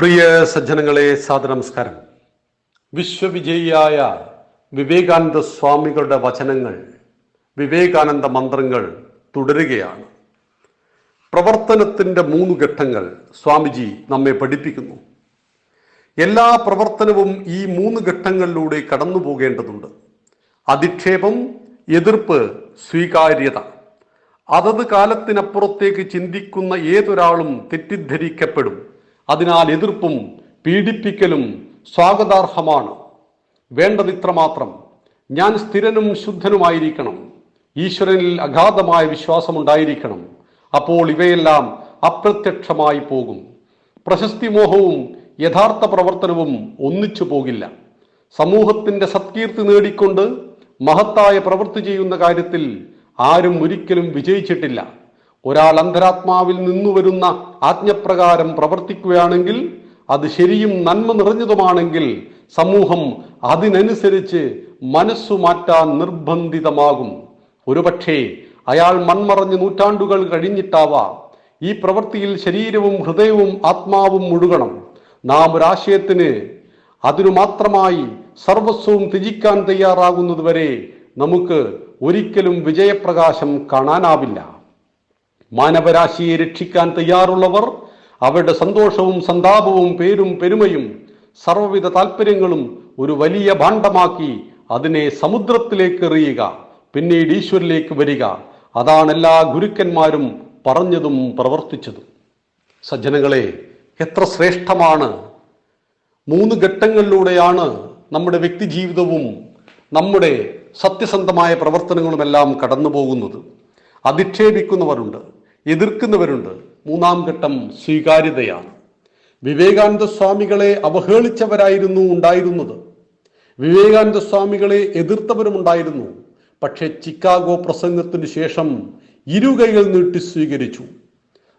പ്രിയ സജ്ജനങ്ങളെ സാദനമസ്കാരം വിശ്വവിജയിയായ വിവേകാനന്ദ സ്വാമികളുടെ വചനങ്ങൾ വിവേകാനന്ദ മന്ത്രങ്ങൾ തുടരുകയാണ്. പ്രവർത്തനത്തിന്റെ മൂന്ന് ഘട്ടങ്ങൾ സ്വാമിജി നമ്മെ പഠിപ്പിക്കുന്നു. എല്ലാ പ്രവർത്തനവും ഈ മൂന്ന് ഘട്ടങ്ങളിലൂടെ കടന്നു പോകേണ്ടതുണ്ട്. അധിക്ഷേപം എതിർപ്പ് സ്വീകാര്യത. അതത് കാലത്തിനപ്പുറത്തേക്ക് ചിന്തിക്കുന്ന ഏതൊരാളും തെറ്റിദ്ധരിക്കപ്പെടും. അതിനാൽ എതിർപ്പും പീഡിപ്പിക്കലും സ്വാഗതാർഹമാണ്. വേണ്ടതിത്ര മാത്രം ഞാൻ സ്ഥിരനും ശുദ്ധനുമായിരിക്കണം. ഈശ്വരനിൽ അഗാധമായ വിശ്വാസമുണ്ടായിരിക്കണം. അപ്പോൾ ഇവയെല്ലാം അപ്രത്യക്ഷമായി പോകും. പ്രശസ്തി മോഹവും യഥാർത്ഥ പ്രവർത്തനവും ഒന്നിച്ചു പോകില്ല. സമൂഹത്തിന്റെ സത്കീർത്തി നേടിക്കൊണ്ട് മഹത്തായ പ്രവൃത്തി ചെയ്യുന്ന കാര്യത്തിൽ ആരും ഒരിക്കലും വിജയിച്ചിട്ടില്ല. ഒരാൾ അന്തരാത്മാവിൽ നിന്നു വരുന്ന ആജ്ഞപ്രകാരം പ്രവർത്തിക്കുകയാണെങ്കിൽ അത് ശരിയും നന്മ നിറഞ്ഞതുമാണെങ്കിൽ സമൂഹം അതിനനുസരിച്ച് മനസ്സു മാറ്റാൻ നിർബന്ധിതമാകും. ഒരുപക്ഷേ അയാൾ മൺമറഞ്ഞ് നൂറ്റാണ്ടുകൾ കഴിഞ്ഞിട്ടാവാം. ഈ പ്രവൃത്തിയിൽ ശരീരവും ഹൃദയവും ആത്മാവും മുഴുകണം. നാം ഒരാശയത്തിന് അതിനു മാത്രമായി സർവസ്വവും ത്യജിക്കാൻ തയ്യാറാകുന്നതുവരെ നമുക്ക് ഒരിക്കലും വിജയപ്രകാശം കാണാനാവില്ല. മാനവരാശിയെ രക്ഷിക്കാൻ തയ്യാറുള്ളവർ അവരുടെ സന്തോഷവും സന്താപവും പേരും പെരുമയും സർവവിധ താല്പര്യങ്ങളും ഒരു വലിയ ഭാണ്ഡമാക്കി അതിനെ സമുദ്രത്തിലേക്ക് എറിയുക. പിന്നീട് ഈശ്വരിലേക്ക് വരിക. അതാണ് എല്ലാ ഗുരുക്കന്മാരും പറഞ്ഞതും പ്രവർത്തിച്ചതും. സജ്ജനങ്ങളെ എത്ര ശ്രേഷ്ഠമാണ്. മൂന്ന് ഘട്ടങ്ങളിലൂടെയാണ് നമ്മുടെ വ്യക്തി ജീവിതവും നമ്മുടെ സത്യസന്ധമായ പ്രവർത്തനങ്ങളുമെല്ലാം കടന്നു പോകുന്നത് അധിക്ഷേപിക്കുന്നവരുണ്ട് എതിർക്കുന്നവരുണ്ട്. മൂന്നാം ഘട്ടം സ്വീകാര്യതയാണ്. വിവേകാനന്ദ സ്വാമികളെ അവഹേളിച്ചവരായിരുന്നു ഉണ്ടായിരുന്നത്. വിവേകാനന്ദ സ്വാമികളെ എതിർത്തവരും ഉണ്ടായിരുന്നു. പക്ഷേ ചിക്കാഗോ പ്രസംഗത്തിനു ശേഷം ഇരുകൈകൾ നീട്ടി സ്വീകരിച്ചു.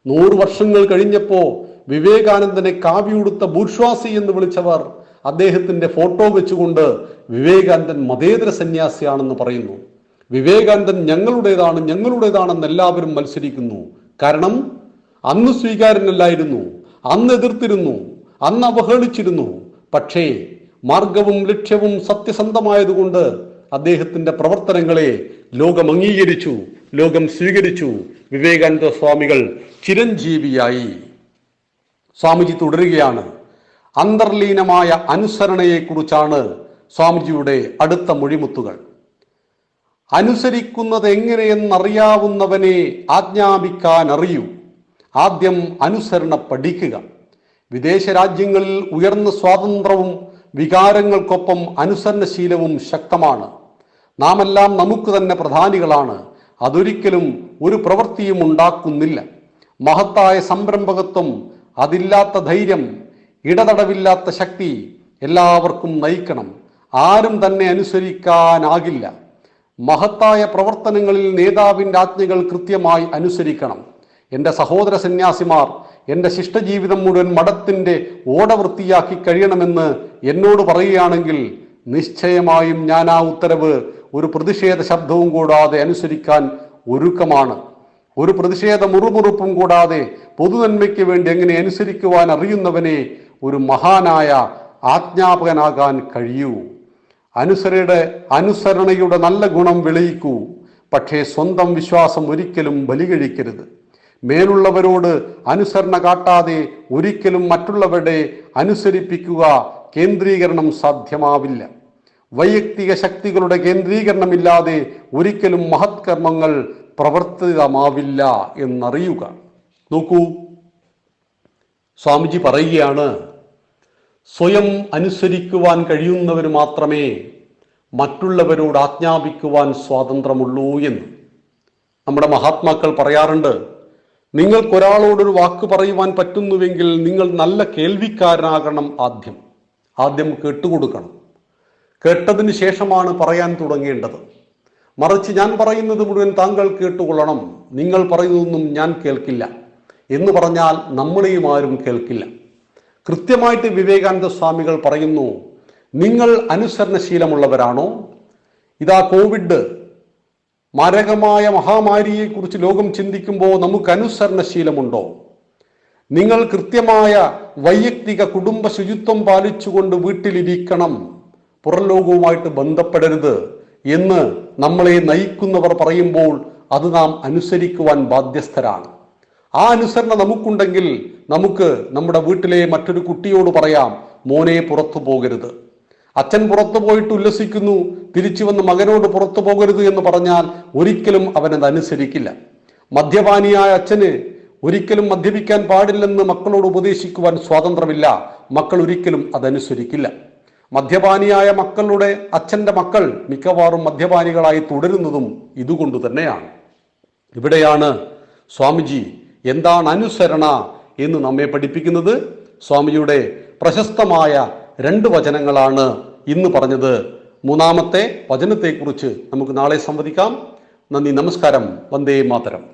നൂറ് വർഷങ്ങൾ കഴിഞ്ഞപ്പോ വിവേകാനന്ദനെ കാവ്യുടുത്ത ബൂർഷ്വാസി എന്ന് വിളിച്ചവർ അദ്ദേഹത്തിന്റെ ഫോട്ടോ വെച്ചുകൊണ്ട് വിവേകാനന്ദൻ മതേതര സന്യാസിയാണെന്ന് പറയുന്നു. വിവേകാനന്ദൻ ഞങ്ങളുടേതാണ് ഞങ്ങളുടേതാണെന്ന് എല്ലാവരും മത്സരിക്കുന്നു. കാരണം അന്ന് സ്വീകാരനല്ലായിരുന്നു അന്ന് എതിർത്തിരുന്നു അന്ന് അവഹേളിച്ചിരുന്നു. പക്ഷേ മാർഗവും ലക്ഷ്യവും സത്യസന്ധമായതുകൊണ്ട് അദ്ദേഹത്തിന്റെ പ്രവർത്തനങ്ങളെ ലോകം അംഗീകരിച്ചു ലോകം സ്വീകരിച്ചു. വിവേകാനന്ദ സ്വാമികൾ ചിരഞ്ജീവിയായി. സ്വാമിജി തുടരുകയാണ്. അന്തർലീനമായ അനുസരണയെക്കുറിച്ചാണ് സ്വാമിജിയുടെ അടുത്ത മൊഴിമുത്തുകൾ. അനുസരിക്കുന്നത് എങ്ങനെയെന്നറിയാവുന്നവനെ ആജ്ഞാപിക്കാൻ അറിയൂ ആദ്യം അനുസരണ പഠിക്കുക വിദേശ രാജ്യങ്ങളിൽ ഉയർന്ന സ്വാതന്ത്ര്യവും വികാരങ്ങൾക്കൊപ്പം അനുസരണശീലവും ശക്തമാണ്. നാമെല്ലാം നമുക്ക് തന്നെ പ്രധാനികളാണ്. അതൊരിക്കലും ഒരു പ്രവൃത്തിയും ഉണ്ടാക്കുന്നില്ല. മഹത്തായ സംരംഭകത്വം അതില്ലാത്ത ധൈര്യം ഇടതടവില്ലാത്ത ശക്തി എല്ലാവർക്കും നയിക്കണം. ആരും തന്നെ അനുസരിക്കാനാകില്ല. മഹത്തായ പ്രവർത്തനങ്ങളിൽ നേതാവിന്റെ ആജ്ഞകൾ കൃത്യമായി അനുസരിക്കണം. എന്റെ സഹോദര സന്യാസിമാർ എന്റെ ശിഷ്ടജീവിതം മുഴുവൻ മഠത്തിന്റെ ഓട വൃത്തിയാക്കി കഴിയണമെന്ന് എന്നോട് പറയുകയാണെങ്കിൽ നിശ്ചയമായും ഞാൻ ആ ഉത്തരവ് ഒരു പ്രതിഷേധ ശബ്ദവും കൂടാതെ അനുസരിക്കാൻ ഒരുക്കമാണ്. ഒരു പ്രതിഷേധ മുറുമുറുപ്പും കൂടാതെ പൊതുനന്മയ്ക്ക് വേണ്ടി എങ്ങനെ അനുസരിക്കുവാൻ അറിയുന്നവനെ ഒരു മഹാനായ ആജ്ഞാപകനാകാൻ കഴിയൂ. അനുസരയുടെ അനുസരണയുടെ നല്ല ഗുണം വിളയിക്കൂ. പക്ഷേ സ്വന്തം വിശ്വാസം ഒരിക്കലും ബലികഴിക്കരുത്. മേലുള്ളവരോട് അനുസരണ കാട്ടാതെ ഒരിക്കലും മറ്റുള്ളവരുടെ അനുസരിപ്പിക്കുക കേന്ദ്രീകരണം സാധ്യമാവില്ല. വൈയക്തിക ശക്തികളുടെ കേന്ദ്രീകരണമില്ലാതെ ഒരിക്കലും മഹത്കർമ്മങ്ങൾ പ്രവർത്തിതമാവില്ല എന്നറിയുക. നോക്കൂ സ്വാമിജി പറയുകയാണ് സ്വയം അനുസരിക്കുവാൻ കഴിയുന്നവർ മാത്രമേ മറ്റുള്ളവരോട് ആജ്ഞാപിക്കുവാൻ സ്വാതന്ത്ര്യമുള്ളൂ എന്ന്. നമ്മുടെ മഹാത്മാക്കൾ പറയാറുണ്ട് നിങ്ങൾക്കൊരാളോടൊരു വാക്ക് പറയുവാൻ പറ്റുന്നുവെങ്കിൽ നിങ്ങൾ നല്ല കേൾവിക്കാരനാകണം ആദ്യം. ആദ്യം കേട്ടുകൊടുക്കണം. കേട്ടതിന് ശേഷമാണ് പറയാൻ തുടങ്ങേണ്ടത്. മറിച്ച് ഞാൻ പറയുന്നത് മുഴുവൻ താങ്കൾ കേട്ടുകൊള്ളണം. നിങ്ങൾ പറയുന്നതൊന്നും ഞാൻ കേൾക്കില്ല. എന്ന് പറഞ്ഞാൽ നമ്മളെയും ആരും കേൾക്കില്ല. കൃത്യമായിട്ട് വിവേകാനന്ദ സ്വാമികൾ പറയുന്നു നിങ്ങൾ അനുസരണശീലമുള്ളവരാണോ? ഇതാ കോവിഡ്. മാരകമായ മഹാമാരിയെക്കുറിച്ച് ലോകം ചിന്തിക്കുമ്പോൾ നമുക്ക് അനുസരണശീലമുണ്ടോ? നിങ്ങൾ കൃത്യമായ വൈയക്തിക കുടുംബ ശുചിത്വം പാലിച്ചുകൊണ്ട് വീട്ടിലിരിക്കണം. പുറം ലോകവുമായിട്ട് ബന്ധപ്പെടരുത് എന്ന് നമ്മളെ നയിക്കുന്നവർ പറയുമ്പോൾ അത് നാം അനുസരിക്കുവാൻ ബാധ്യസ്ഥരാണ്. ആ അനുസരണ നമുക്കുണ്ടെങ്കിൽ നമുക്ക് നമ്മുടെ വീട്ടിലെ മറ്റൊരു കുട്ടിയോട് പറയാം മോനെ പുറത്തു പോകരുത്. അച്ഛൻ പുറത്തു പോയിട്ട് ഉല്ലസിക്കുന്നു തിരിച്ചു വന്ന് മകനോട് പുറത്തു പോകരുത് എന്ന് പറഞ്ഞാൽ ഒരിക്കലും അവനത് അനുസരിക്കില്ല. മദ്യപാനിയായ അച്ഛന് ഒരിക്കലും മദ്യപിക്കാൻ പാടില്ലെന്ന് മക്കളോട് ഉപദേശിക്കുവാൻ സ്വാതന്ത്ര്യമില്ല. മക്കൾ ഒരിക്കലും അതനുസരിക്കില്ല മദ്യപാനിയായ മക്കളുടെ അച്ഛന്റെ മക്കൾ മിക്കവാറും മദ്യപാനികളായി തുടരുന്നതും ഇതുകൊണ്ട് തന്നെയാണ്. ഇവിടെയാണ് സ്വാമിജി എന്താണ് അനുസരണ എന്ന് നമ്മെ പഠിപ്പിക്കുന്നത് സ്വാമിയുടെ പ്രശസ്തമായ രണ്ട് വചനങ്ങളാണ് ഇന്ന് പറഞ്ഞത്. മൂന്നാമത്തെ വചനത്തെക്കുറിച്ച് നമുക്ക് നാളെ സംവദിക്കാം. നന്ദി നമസ്കാരം. വന്ദേ മാതരം.